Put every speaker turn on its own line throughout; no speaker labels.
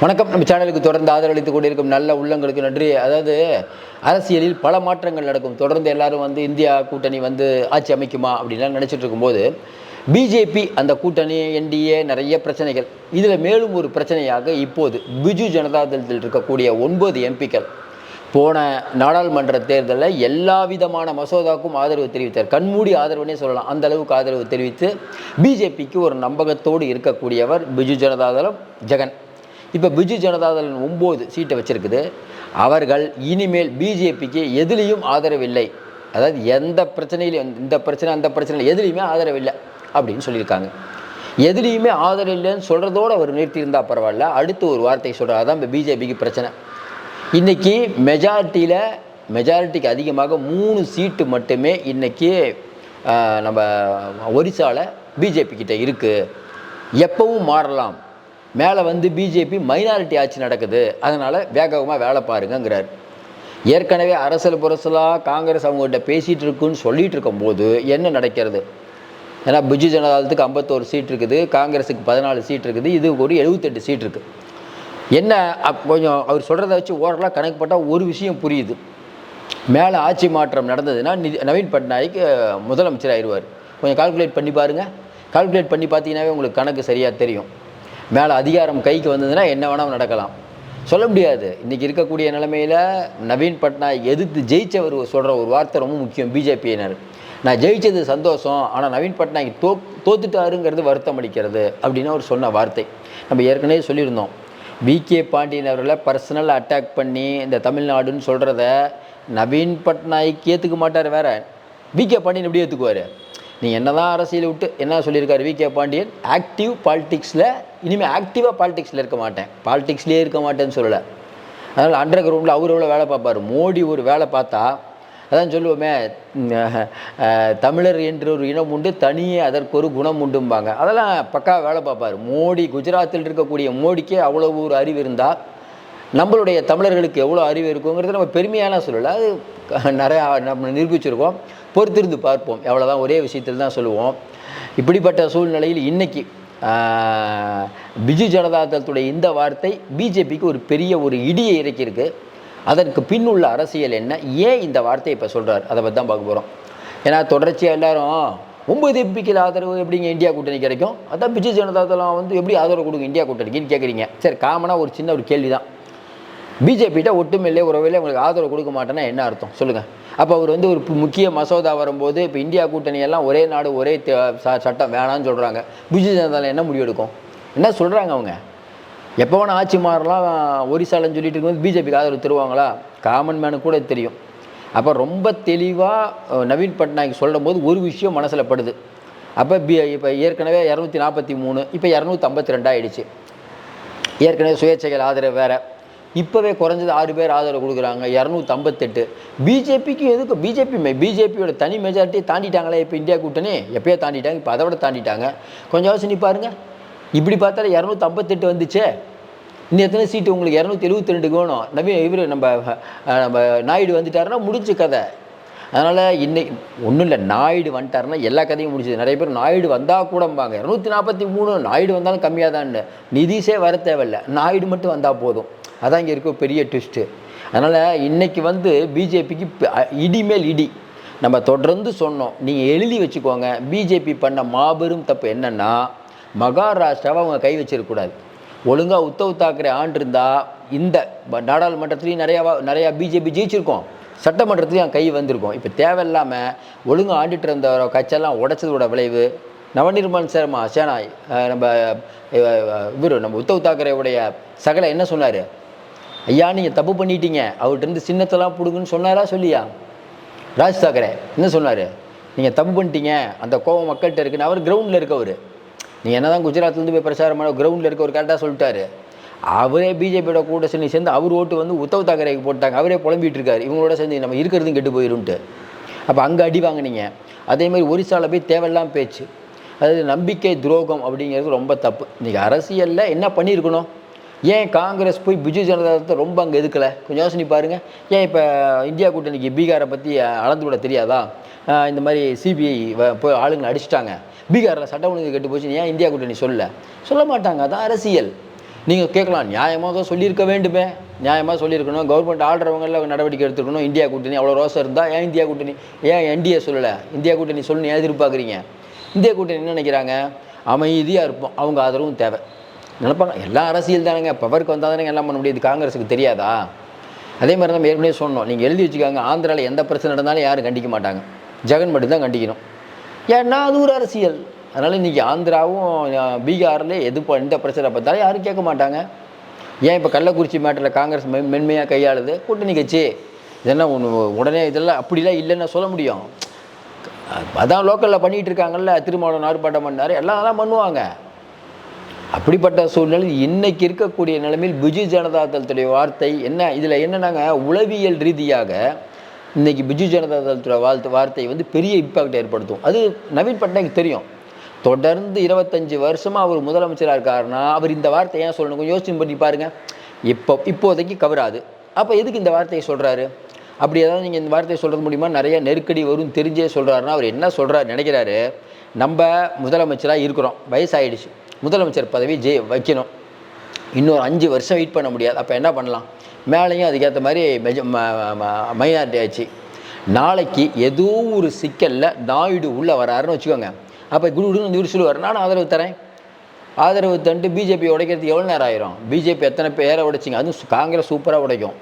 வணக்கம். நம்ம சேனலுக்கு தொடர்ந்து ஆதரவளித்து கொண்டிருக்கும் நல்ல உள்ளங்களுக்கு நன்றி. அதாவது அரசியலில் பல மாற்றங்கள் நடக்கும். தொடர்ந்து எல்லாரும் வந்து இந்தியா கூட்டணி வந்து ஆட்சி அமைக்குமா அப்படின்லாம் நினச்சிட்டு இருக்கும்போது பிஜேபி அந்த கூட்டணி என்டிஏ நிறைய பிரச்சனைகள். இதில் மேலும் ஒரு பிரச்சனையாக இப்போது பிஜு ஜனதா தளத்தில் இருக்கக்கூடிய ஒன்பது எம்பிக்கள் போன நாடாளுமன்ற தேர்தலில் எல்லா விதமான மசோதாவுக்கும் ஆதரவு தெரிவித்தார். கண்மூடி ஆதரவுனே சொல்லலாம். அந்த அளவுக்கு ஆதரவு தெரிவித்து பிஜேபிக்கு ஒரு நம்பகத்தோடு இருக்கக்கூடியவர் பிஜு ஜனதாதளம் ஜெகன். இப்போ பிஜு ஜனதாதளம் ஒம்பது சீட்டை வச்சுருக்குது. அவர்கள் இனிமேல் பிஜேபிக்கு எதுலேயும் ஆதரவில்லை. அதாவது எந்த பிரச்சனையிலும் இந்த பிரச்சனை அந்த பிரச்சனை எதுலேயுமே ஆதரவில்லை அப்படின்னு சொல்லியிருக்காங்க. எதுலேயுமே ஆதரவு இல்லைன்னு சொல்கிறதோடு அவர் நிறுத்தியிருந்தா பரவாயில்ல. அடுத்து ஒரு வார்த்தை சொல்கிறார் அதான் இப்போ பிஜேபிக்கு பிரச்சனை. இன்றைக்கி மெஜாரிட்டியில் மெஜாரிட்டிக்கு அதிகமாக மூணு சீட்டு மட்டுமே இன்றைக்கி நம்ம ஒரிசாவில் பிஜேபி கிட்டே இருக்குது எப்பவும் மாறலாம். மேலே வந்து பிஜேபி மைனாரிட்டி ஆட்சி நடக்குது. அதனால் வேகமாக வேலை பாருங்கங்கிறார். ஏற்கனவே அரசல் புரசலாக காங்கிரஸ் அவங்ககிட்ட பேசிகிட்டு இருக்குன்னு சொல்லிகிட்டு இருக்கும்போது என்ன நடக்கிறது? ஏன்னா பிஜு ஜனதாதளத்துக்கு ஐம்பத்தோரு சீட் இருக்குது காங்கிரஸுக்கு பதினாலு சீட் இருக்குது இது ஒரு எழுபத்தெட்டு சீட் இருக்குது என்ன அப் கொஞ்சம் அவர் சொல்கிறத வச்சு ஓரலாக கணக்கு பட்டால் ஒரு விஷயம் புரியுது. மேலே ஆட்சி மாற்றம் நடந்ததுன்னா நிதி நவீன் பட்நாயக் முதலமைச்சர் ஆயிடுவார் கொஞ்சம் கால்குலேட் பண்ணி பாருங்கள் கால்குலேட் பண்ணி பார்த்தீங்கன்னாவே உங்களுக்கு கணக்கு சரியாக தெரியும். மேலே அதிகாரம் கைக்கு வந்ததுன்னா என்ன வேணாலும் நடக்கலாம். சொல்ல முடியாது. இன்றைக்கி இருக்கக்கூடிய நிலைமையில் நவீன் பட்நாயக் எதிர்த்து ஜெயிச்சவர் சொல்கிற ஒரு வார்த்தை ரொம்ப முக்கியம் பிஜேபியினர். நான் ஜெயிச்சது சந்தோஷம் ஆனால் நவீன் பட்நாயக் தோ தோத்துட்டாருங்கிறது வருத்தம் அளிக்கிறது அப்படின்னு அவர் சொன்ன வார்த்தை. நம்ம ஏற்கனவே சொல்லியிருந்தோம். விகே பாண்டியன் அவர்களை பர்சனல் அட்டாக் பண்ணி இந்த தமிழ்நாடுன்னு சொல்கிறத நவீன் பட்நாயக் ஏற்றுக்க மாட்டார் வேற. விகே பாண்டியன் எப்படி ஏற்றுக்குவார் நீ என்ன தான் அரசியலை விட்டு என்ன சொல்லியிருக்காரு விகே பாண்டியன் ஆக்டிவ் பாலிடிக்ஸில் இனிமேல் ஆக்டிவாக பாலிடிக்ஸில் இருக்க மாட்டேன். பாலிடிக்ஸ்லேயே இருக்க மாட்டேன்னு சொல்லலை. அதனால் அண்டர் கிரவுண்டில் அவர் எவ்வளோ வேலை பார்ப்பார்? மோடி ஒரு வேலை பார்த்தா அதான் சொல்லுவோமே தமிழர் என்று ஒரு இனம் உண்டு தனியே அதற்கு ஒரு குணம் உண்டும்பாங்க. அதெல்லாம் பக்கா வேலை பார்ப்பார். மோடி குஜராத்தில் இருக்கக்கூடிய மோடிக்கே அவ்வளோ ஒரு அறிவு இருந்தால் நம்மளுடைய தமிழர்களுக்கு எவ்வளோ அறிவு இருக்குங்கிறத நம்ம பெருமையான சொல்லலை. அது நிறையா நம்ம நிரூபிச்சிருக்கோம். பொறுத்திருந்து பார்ப்போம். எவ்வளோதான் ஒரே விஷயத்தில் தான் சொல்லுவோம். இப்படிப்பட்ட சூழ்நிலையில் இன்றைக்கி பிஜு ஜனதா தளத்துடைய இந்த வார்த்தை பிஜேபிக்கு ஒரு பெரிய ஒரு இடியை இறக்கியிருக்கு. அதற்கு பின் உள்ள அரசியல் என்ன? ஏன் இந்த வார்த்தையை இப்போ சொல்கிறார் அதை பற்றி தான் பார்க்க போகிறோம் ஏன்னா தொடர்ச்சியாக எல்லாரும் ஒம்பது எம்பிக்கில் ஆதரவு எப்படிங்க இந்தியா கூட்டணி கிடைக்கும்? அதான் பிஜு ஜனதா தளம் வந்து எப்படி ஆதரவு கொடுங்க இந்தியா கூட்டணிக்குன்னு கேட்குறீங்க சரி காமனாக ஒரு சின்ன ஒரு கேள்வி தான் பிஜேபிகிட்ட ஒட்டுமில்லை உறவில்லை உங்களுக்கு ஆதரவு கொடுக்க மாட்டேன்னா என்ன அர்த்தம்? சொல்லுங்கள் அப்போ அவர் வந்து ஒரு முக்கிய மசோதா வரும்போது இப்போ இந்தியா கூட்டணி எல்லாம் ஒரே நாடு ஒரே ச- சட்டம் வேணாம்னு சொல்கிறாங்க பிஜு ஜனதாவில் என்ன முடிவு எடுக்கும் என்ன சொல்கிறாங்க அவங்க? எப்போ வேணால் ஆட்சி மாறலாம் ஒரிசாலன்னு சொல்லிட்டு இருக்கும்போது பிஜேபிக்கு ஆதரவு தருவாங்களா? காமன் மேனு கூட தெரியும். அப்போ ரொம்ப தெளிவாக நவீன் பட்நாயக் சொல்லும் போது ஒரு விஷயம் மனசில் படுது. அப்போ பி இப்போ ஏற்கனவே இரநூத்தி நாற்பத்தி மூணு இப்போ இரநூத்தி ஐம்பத்தி ரெண்டாயிடுச்சு ஏற்கனவே சுயேட்சைகள் ஆதரவு வேறு. இப்போவே குறைஞ்சது ஆறு பேர் ஆதரவு கொடுக்குறாங்க இரநூத்தி ஐம்பத்தெட்டு பிஜேபிக்கு எதுக்கு? பிஜேபி பிஜேபியோட தனி மெஜாரிட்டி தாண்டிட்டாங்களே இப்போ இந்தியா கூட்டணி? எப்பயோ தாண்டிட்டாங்க இப்போ அதை விட தாண்டிட்டாங்க. கொஞ்சம் யோசனை பாருங்கள் இப்படி பார்த்தாலே இரநூத்தி ஐம்பத்தெட்டு வந்துச்சே. இன்னும் எத்தனை சீட்டு? உங்களுக்கு இரநூத்தி எழுபத்தி ரெண்டுக்கு வேணும். நவீன் இவர் நம்ம நம்ம நாயுடு வந்துட்டாருன்னா முடிஞ்ச கதை. அதனால் இன்னைக்கு ஒன்றும் இல்லை நாயுடு வந்துட்டாருன்னா எல்லா கதையும் முடிஞ்சது. நிறைய பேர் நாயுடு வந்தால் கூடம்பாங்க இரநூத்தி நாற்பத்தி மூணு நாயுடு வந்தாலும் கம்மியாக தான் நிதிஷே வர தேவையில்ல. நாயுடு மட்டும் வந்தால் போதும். அதான் இங்கே இருக்க பெரிய ட்விஸ்ட்டு அதனால் இன்றைக்கி வந்து பிஜேபிக்கு இடிமேல் இடி. நம்ம தொடர்ந்து சொன்னோம். நீங்கள் எழுதி வச்சுக்கோங்க. பிஜேபி பண்ண மாபெரும் தப்பு என்னென்னா மகாராஷ்டிராவை அவங்க கை வச்சிருக்கக்கூடாது ஒழுங்காக உத்தவ் தாக்கரே ஆண்டிருந்தா இந்த நாடாளுமன்றத்துலேயும் நிறையா நிறையா பிஜேபி ஜெயிச்சிருக்கோம். சட்டமன்றத்துலேயும் கை வந்திருக்கோம். இப்போ தேவையில்லாமல் ஒழுங்காக ஆண்டுட்டு இருந்த கட்சியெல்லாம் உடைச்சதோட விளைவு நவநிர்மல் சர்மா சேனா நம்ம இவர் நம்ம உத்தவ் தாக்கரேவுடைய சகல என்ன சொன்னார்? ஐயா நீங்கள் தப்பு பண்ணிட்டீங்க. அவர்கிட்ட இருந்து சின்னத்தெல்லாம் பிடுங்குன்னு சொன்னாரா சொல்லியா? ராஜ் தாக்கரே என்ன சொன்னார்? நீங்கள் தப்பு பண்ணிட்டீங்க. அந்த கோவம் மக்கள்கிட்ட இருக்குன்னு. அவர் கிரவுண்டில் இருக்கவர். நீங்கள் என்ன தான் குஜராத்லேருந்து போய் பிரச்சாரம் பண்ண கிரவுண்டில் இருக்கவர் கரெக்டாக சொல்லிட்டாரு. அவரே பிஜேபியோட கூட சேர்ந்து சேர்ந்து அவர் ஓட்டு வந்து உத்தவ் தாக்கரேக்கு போட்டாங்க. அவரே புலம்பிகிட்டு இருக்காரு இவங்களோட சேர்ந்து நம்ம இருக்கிறதும் கெட்டு போயிரும்ட்டு. அப்போ அங்கே அடி வாங்கினீங்க. அதே மாதிரி ஒரிசாவில் போய் தேவையில்லாம் பேச்சு. அதாவது நம்பிக்கை துரோகம் அப்படிங்கிறது ரொம்ப தப்பு. இன்றைக்கி அரசியலில் என்ன பண்ணியிருக்கணும்? ஏன் காங்கிரஸ் போய் பிஜு ஜனதாதளத்தை ரொம்ப அங்கே எதுக்கலை? கொஞ்சம் யோசனை பாருங்கள் ஏன் இப்போ இந்தியா கூட்டணிக்கு பீகாரை பற்றி அளந்து விட தெரியாதா? இந்த மாதிரி சிபிஐ போய் ஆளுங்களை அடிச்சிட்டாங்க. பீகாரில் சட்ட ஒழுங்கு கெட்டு போச்சு ஏன் இந்தியா கூட்டணி சொல்ல சொல்ல மாட்டாங்க. அதான் அரசியல். நீங்கள் கேட்கலாம். நியாயமாக சொல்லியிருக்க வேண்டுமே. நியாயமாக சொல்லியிருக்கணும். கவர்மெண்ட் ஆள்றவங்களில் நடவடிக்கை எடுத்துக்கணும் இந்தியா கூட்டணி அவ்வளோ ரோசம் இருந்தால் ஏன் இந்தியா கூட்டணி? ஏன் என்டிஏ சொல்லலை? இந்தியா கூட்டணி சொல்லணும் ஏன் எதிர்பார்க்குறீங்க? இந்தியா கூட்டணி என்ன நினைக்கிறாங்க? அமைதியாக இருப்போம். அவங்க ஆதரவும் தேவை. நினைப்பாங்க. எல்லாம் அரசியல் தானேங்க. பவருக்கு வந்தால் தானே எல்லாம் பண்ண முடியுது காங்கிரஸுக்கு தெரியாதா? அதே மாதிரி தான் ஏற்கனவே சொன்னோம். நீங்கள் எழுதி வச்சுக்காங்க. ஆந்திராவில் எந்த பிரச்சனை நடந்தாலும் யாரும் கண்டிக்க மாட்டாங்க. ஜெகன் மட்டும்தான் கண்டிக்கணும். ஏன்னா அது ஒரு அரசியல். அதனால் இன்றைக்கி ஆந்திராவும் பீகாரில் எது எந்த பிரச்சனை பார்த்தாலும் யாரும் கேட்க மாட்டாங்க. ஏன் இப்போ கள்ளக்குறிச்சி மேட்டரில் காங்கிரஸ் மென் மென்மையாக கையாளுது? கூட்டணி கட்சி. இதெல்லாம் ஒன்று உடனே இதெல்லாம் அப்படிலாம் இல்லைன்னு சொல்ல முடியும். அதான் லோக்கலில் பண்ணிகிட்டு இருக்காங்கல்ல. திருமாவளவன் ஆர்ப்பாட்டம் பண்ணார். எல்லாம் அதெல்லாம் பண்ணுவாங்க. அப்படிப்பட்ட சூழ்நிலை இன்னைக்கு இருக்கக்கூடிய நிலைமையில் பிஜு ஜனதா தளத்துடைய வார்த்தை என்ன? இதில் என்னன்னாங்க? உளவியல் ரீதியாக இன்னைக்கு பிஜு ஜனதா தளத்துடைய வாழ்த்து வார்த்தை வந்து பெரிய இம்பாக்ட் ஏற்படுத்தும். அது நவீன் பட்நாயக் தெரியும். தொடர்ந்து இருபத்தஞ்சு வருஷமாக அவர் முதலமைச்சராக இருக்காருன்னா அவர் இந்த வார்த்தை ஏன் சொல்லணும்? கொஞ்சம் யோசிச்சு பண்ணி பாருங்கள் இப்போ இப்போதைக்கு கவராது. அப்போ எதுக்கு இந்த வார்த்தையை சொல்கிறாரு அப்படி ஏதாவது நீங்கள் இந்த வார்த்தையை சொல்கிறது மூலிமா நிறைய நெருக்கடி வரும் தெரிஞ்சே சொல்கிறாருன்னா அவர் என்ன சொல்கிறாரு நினைக்கிறாரு? நம்ம முதலமைச்சராக இருக்கிறோம். வயசாயிடுச்சு. முதலமைச்சர் பதவி ஜெய் வைக்கணும். இன்னொரு அஞ்சு வருஷம் வெயிட் பண்ண முடியாது. அப்போ என்ன பண்ணலாம்? மேலேயும் அதுக்கேற்ற மாதிரி மெஜ மைனாரிட்டி ஆச்சு நாளைக்கு ஏதோ ஒரு சிக்கலில் நாயுடு உள்ளே வராருன்னு வச்சுக்கோங்க. அப்போ குடுகுடுன்னு இவர் சொல்லுவார். நான் ஆதரவு தரேன். ஆதரவு தந்துட்டு பிஜேபி உடைக்கிறதுக்கு எவ்வளோ நேரம் ஆயிரும்? பிஜேபி எத்தனை பேரை உடைச்சிங்க? அதுவும் காங்கிரஸ் சூப்பராக உடைக்கும்.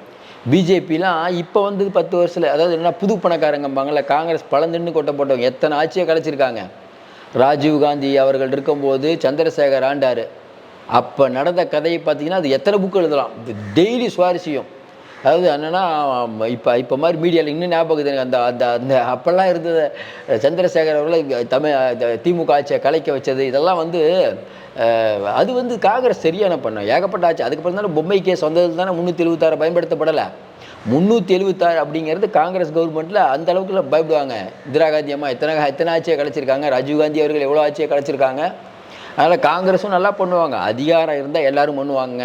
பிஜேபிலாம் இப்போ வந்து பத்து வருஷத்தில் அதாவது என்ன புது பணக்காரங்கம்பாங்கள்ல காங்கிரஸ் பழந்துன்னு கொட்ட போட்டவங்க எத்தனை ஆட்சியை கலைச்சிருக்காங்க? ராஜீவ் காந்தி அவர்கள் இருக்கும்போது சந்திரசேகர் ஆண்டார். அப்போ நடந்த கதையை பார்த்தீங்கன்னா அது எத்தனை புக்கு எழுதலாம்? டெய்லி சுவாரஸ்யம். அதாவது என்னென்னா இப்போ இப்போ மாதிரி மீடியாவில் இன்னும் ஞாபகம் இருக்குது. எனக்கு அந்த அந்த அந்த அப்போல்லாம் இருந்தது சந்திரசேகர் அவர்கள் தமிழ் திமுக ஆட்சியை கலைக்க வச்சது. இதெல்லாம் வந்து அது வந்து காங்கிரஸ் சரியான பண்ணோம். ஏகப்பட்ட ஆட்சி. அதுக்கப்புறம் தானே பொம்மை கேஸ் தானே முந்நூற்றி எழுபத்தாறு பயன்படுத்தப்படலை. முந்நூற்றி எழுபத்தாறு அப்படிங்கிறது காங்கிரஸ் கவர்மெண்ட்டில் அந்த அளவுக்குல பயப்படுவாங்க. இந்திரா காந்தி அம்மா எத்தனை எத்தனை ஆட்சியை கலைச்சிருக்காங்க? ராஜீவ்காந்தி அவர்கள் எவ்வளோ ஆட்சியை கலைச்சிருக்காங்க? அதனால் காங்கிரஸும் நல்லா பண்ணுவாங்க. அதிகாரம் இருந்தால் எல்லோரும் பண்ணுவாங்க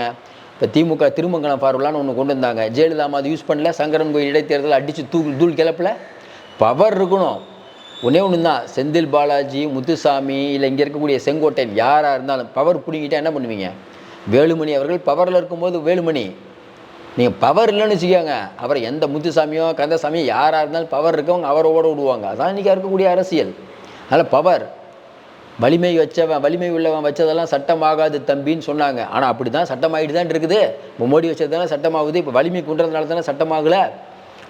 இப்போ திமுக திருமங்கலம் ஃபார்முலான்னு ஒன்று கொண்டு வந்தாங்க. ஜெயலலிதா அம்மா அதை யூஸ் பண்ணல. சங்கரன் கோயில் இடைத்தேர்தல் அடித்து தூள் தூள் கிளப்பில். பவர் இருக்கணும். ஒன்றே ஒன்று தான் செந்தில் பாலாஜி முத்துசாமி இல்லை இங்கே இருக்கக்கூடிய செங்கோட்டையன் யாராக இருந்தாலும் பவர் பிடிங்கிட்டா என்ன பண்ணுவீங்க? வேலுமணி அவர்கள் பவரில் இருக்கும்போது வேலுமணி. நீங்கள் பவர் இல்லைன்னு வச்சுக்கோங்க. அவரை எந்த முத்துசாமியோ கந்தசாமியோ யாராக இருந்தாலும் பவர் இருக்கவங்க அவரை ஓட விடுவாங்க. அதான் இன்றைக்கி இருக்கக்கூடிய அரசியல். அதனால் பவர் வலிமை வச்சவன் வலிமை உள்ளவன் வச்சதெல்லாம் சட்டமாகாது தம்பின்னு சொன்னாங்க. ஆனால் அப்படி தான் சட்டமாகிட்டு தான் இருக்குது. இப்போ மோடி வச்சது தானே சட்டமாகுது. இப்போ வலிமை குன்றதுனால தானே சட்டமாகலை.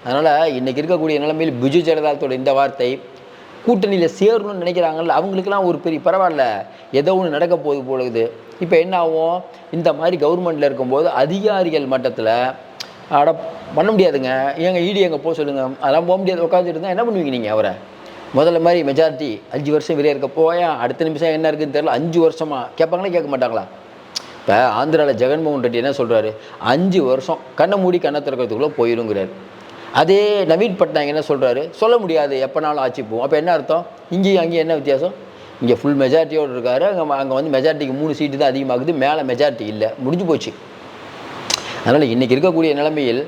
அதனால் இன்றைக்கி இருக்கக்கூடிய நிலைமையில் பிஜு ஜனதாத்தோட இந்த வார்த்தை கூட்டணியில் சேரணும்னு நினைக்கிறாங்கல்ல அவங்களுக்கெல்லாம் ஒரு பெரிய பரவாயில்ல ஏதோ ஒன்று நடக்க போகுது போகுது இப்போ என்ன ஆகும்? இந்த மாதிரி கவர்மெண்ட்டில் இருக்கும்போது அதிகாரிகள் மட்டத்தில் அட பண்ண முடியாதுங்க. ஏங்க ஈடி எங்கே போக சொல்லுங்கள் அதெல்லாம் போக முடியாது. உட்காந்துட்டு இருந்தால் என்ன பண்ணுவீங்க நீங்கள் அவரை? முதல்ல மாதிரி மெஜாரிட்டி அஞ்சு வருஷம் வெளியே இருக்க போயா? அடுத்த நிமிஷம் என்ன இருக்குன்னு தெரியல. அஞ்சு வருஷமா? கேட்பாங்களா கேட்க மாட்டாங்களா? இப்போ ஆந்திராவில் ஜெகன்மோகன் ரெட்டி என்ன சொல்கிறாரு அஞ்சு வருஷம் கண்ணை மூடி கண்ணை திறக்கிறதுக்குள்ளே போயிருங்கிறாரு. அதே நவீன் பட்நாயக் என்ன சொல்கிறாரு சொல்ல முடியாது எப்போனாலும் ஆட்சி போகும். அப்போ என்ன அர்த்தம்? இங்கேயும் அங்கேயும் என்ன வித்தியாசம்? இங்கே ஃபுல் மெஜாரிட்டியோடு இருக்காரு அங்கே அங்கே வந்து மெஜாரிட்டிக்கு மூணு சீட்டு தான் அதிகமாகுது மேலே மெஜாரிட்டி இல்லை. முடிஞ்சு போச்சு. அதனால் இன்றைக்கி இருக்கக்கூடிய நிலைமையில்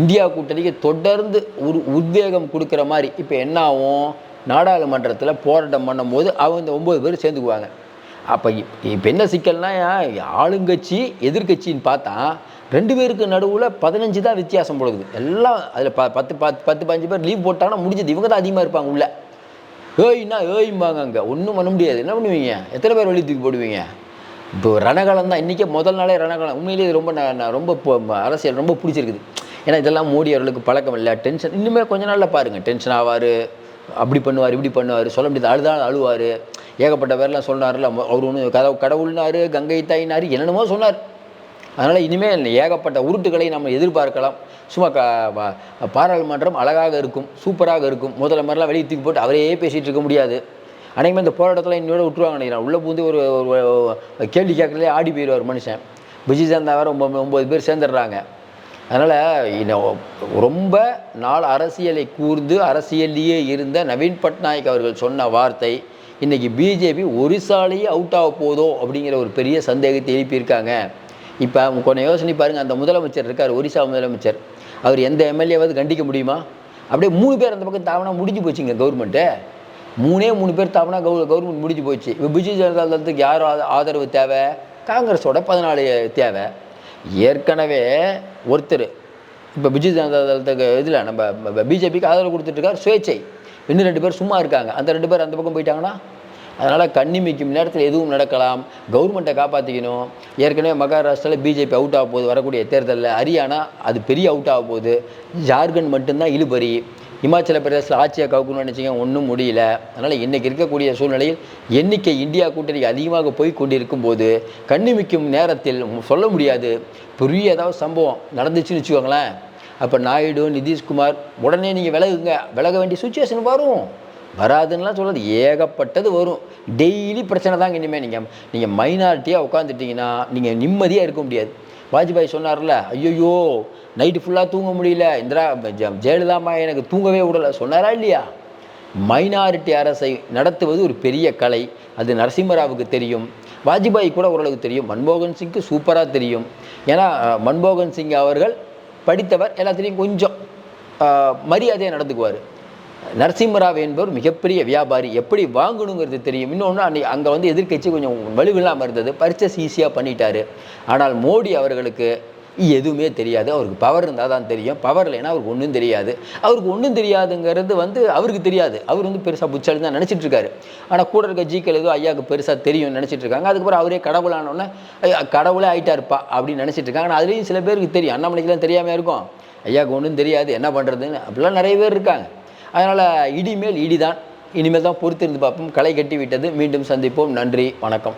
இந்தியா கூட்டணிக்கு தொடர்ந்து ஒரு உத்வேகம் கொடுக்குற மாதிரி இப்போ என்ன ஆகும்? நாடாளுமன்றத்தில் போராட்டம் பண்ணும்போது அவங்க இந்த ஒம்பது பேர் சேர்ந்துக்குவாங்க. அப்போ இப்போ என்ன சிக்கல்னா ஆளுங்கட்சி எதிர்க்கட்சின்னு பார்த்தா ரெண்டு பேருக்கு நடுவில் பதினஞ்சு தான் வித்தியாசம் போடுது எல்லாம் அதில் ப பத்து பத்து பத்து பதினஞ்சு பேர் லீவ் போட்டாங்கன்னா முடிஞ்சது. இவங்க தான் அதிகமாக இருப்பாங்க உள்ள. ஏய்னா ஏய்ம்பாங்க அங்கே. ஒன்றும் பண்ண முடியாது. என்ன பண்ணுவீங்க? எத்தனை பேர் வெளியே தூக்கி போடுவீங்க? இப்போ ரணகலம் தான். இன்றைக்கே முதல் நாளே ரணகலம் உண்மையிலேயே இது ரொம்ப நான் ரொம்ப அரசியல் ரொம்ப பிடிச்சிருக்குது. ஏன்னா இதெல்லாம் மோடி அவர்களுக்கு பழக்கம் இல்லை. டென்ஷன் இன்னுமே கொஞ்ச நாளில் பாருங்கள் டென்ஷன் ஆவார். அப்படி பண்ணுவார் இப்படி பண்ணுவார். சொல்ல முடியாது. அழுதால் அழுவார். ஏகப்பட்ட பேர்லாம் சொன்னார்ல அவர் ஒன்று கதவு கடவுள்னாரு கங்கை தாயினார் என்னென்னமோ சொன்னார். அதனால் இனிமேல் ஏகப்பட்ட உருட்டுகளை நம்ம எதிர்பார்க்கலாம். சும்மா க பாராளுமன்றம் அழகாக இருக்கும் சூப்பராக இருக்கும். முதல்ல மாதிரிலாம் வெளியே தூக்கி போட்டு அவரையே பேசிகிட்டு இருக்க முடியாது. அனைவரும் இந்த போராட்டத்தில் இன்னோட விட்டுருவாங்க நினைக்கிறேன். உள்ளே பூந்து ஒரு ஒரு- கேள்வி கேட்கறதுலே ஆடி போயிடுவார் மனுஷன். விஜய் ஜனதா வேறு ஒம்பது ஒம்பது பேர் சேர்ந்துடுறாங்க. அதனால் ரொம்ப நாள் அரசியலை கூர்ந்து அரசியல்லையே இருந்த நவீன் பட்நாயக் அவர்கள் சொன்ன வார்த்தை இன்றைக்கி பிஜேபி ஒரிசாலேயே அவுட் ஆக போதோ அப்படிங்கிற ஒரு பெரிய சந்தேகத்தை எழுப்பியிருக்காங்க. இப்போ கொஞ்சம் யோசனை பாருங்கள் அந்த முதலமைச்சர் இருக்கார் ஒரிசா முதலமைச்சர். அவர் எந்த எம்எல்ஏவாவது கண்டிக்க முடியுமா? அப்படியே மூணு பேர் அந்த பக்கம் தாவனா முடிஞ்சு போச்சுங்க கவர்மெண்ட்டு. மூணே மூணு பேர் தாவனா கவு கவர்மெண்ட் முடிஞ்சு போச்சு. இப்போ பிஜு ஜனதா தளத்துக்கு யார் ஆதரவு தேவை? காங்கிரஸோட பதினாலு தேவை. ஏற்கனவே ஒருத்தர் இப்போ பிஜு ஜனதா தளத்துக்கு இதில் நம்ம பிஜேபிக்கு ஆதரவு கொடுத்துட்ருக்கார் சுயேச்சை இன்னும் ரெண்டு பேர் சும்மா இருக்காங்க. அந்த ரெண்டு பேர் அந்த பக்கம் போயிட்டாங்கன்னா? அதனால் கண்ணிமைக்கும் நேரத்தில் எதுவும் நடக்கலாம். கவர்மெண்ட்டை காப்பாற்றிக்கணும் ஏற்கனவே மகாராஷ்டிராவில் பிஜேபி அவுட் ஆக போகுது வரக்கூடிய தேர்தலில். ஹரியானா அது பெரிய அவுட் ஆக போகுது. ஜார்க்கண்ட் மட்டும்தான் இழுபறி. இமாச்சல பிரதேசத்தில் ஆட்சியை கவுக்கணும்னு நினச்சிங்க ஒன்றும் முடியல. அதனால் இன்றைக்கி இருக்கக்கூடிய சூழ்நிலையில் எண்ணிக்கை இந்தியா கூட்டணிக்கு அதிகமாக போய் கொண்டிருக்கும் போது கண்ணிமிக்கும் நேரத்தில் சொல்ல முடியாது. பெரிய ஏதாவது சம்பவம் நடந்துச்சுன்னு வச்சுக்கோங்களேன். அப்போ நாயுடு நிதிஷ்குமார் உடனே நீங்கள் விலகுங்க. விலக வேண்டிய சுச்சுவேஷன் வரும் வராதுன்னெலாம் சொல்லாது ஏகப்பட்டது வரும். டெய்லி பிரச்சனை தாங்க இனிமேல் நீங்கள் நீங்கள் மைனாரிட்டியாக உட்காந்துட்டிங்கன்னா நீங்கள் நிம்மதியாக இருக்க முடியாது. வாஜ்பாய் சொன்னார்ல ஐயோ நைட்டு ஃபுல்லாக தூங்க முடியல. இந்திரா ஜெயலலிதாமா எனக்கு தூங்கவே விடலை. சொன்னாரா இல்லையா? மைனாரிட்டி அரசை நடத்துவது ஒரு பெரிய கலை. அது நரசிம்மராவுக்கு தெரியும். வாஜ்பாய் கூட ஓரளவுக்கு தெரியும். மன்மோகன் சிங்க்கு சூப்பராக தெரியும். ஏன்னா மன்மோகன் சிங் அவர்கள் படித்தவர் எல்லாத்துலேயும் கொஞ்சம் மரியாதையாக நடந்துக்குவார். நரசிம்மராவ் என்பவர் மிகப்பெரிய வியாபாரி. எப்படி வாங்கணுங்கிறது தெரியும். இன்னொன்று அன்றைக்கி அங்கே வந்து எதிர்க்கட்சி கொஞ்சம் வலுவில்லாமல் இருந்தது. பர்ச்சேஸ் ஈஸியாக பண்ணிட்டார். ஆனால் மோடி அவர்களுக்கு எதுவுமே தெரியாது. அவருக்கு பவர் இருந்தால் தான் தெரியும். பவர் இல்லைன்னா அவருக்கு ஒன்றும் தெரியாது. அவருக்கு ஒன்றும் தெரியாதுங்கிறது வந்து அவருக்கு தெரியாது. அவர் வந்து பெருசாக புச்சாலி தான் நினச்சிட்டு இருக்காரு. ஆனால் கூட இருக்க ஜிக்கல் ஏதோ ஐயாவுக்கு பெருசாக தெரியும்னு நினச்சிட்டு இருக்காங்க. அதுக்கப்புறம் அவரே கடவுளானோடனே கடவுளே ஆகிட்டாருப்பா அப்படின்னு நினச்சிட்டு இருக்காங்க. ஆனால் அதுலேயும் சில பேருக்கு தெரியும். அண்ணாமலைக்கெல்லாம் தெரியாமல் இருக்கும். ஐயாவுக்கு ஒன்றும் தெரியாது. என்ன பண்ணுறதுன்னு அப்படிலாம் நிறைய பேர் இருக்காங்க. அதனால் இடிமேல் இடிதான். இனிமேல் தான் பொறுத்திருந்து பார்ப்போம். களை கட்டி விட்டது. மீண்டும் சந்திப்போம். நன்றி. வணக்கம்.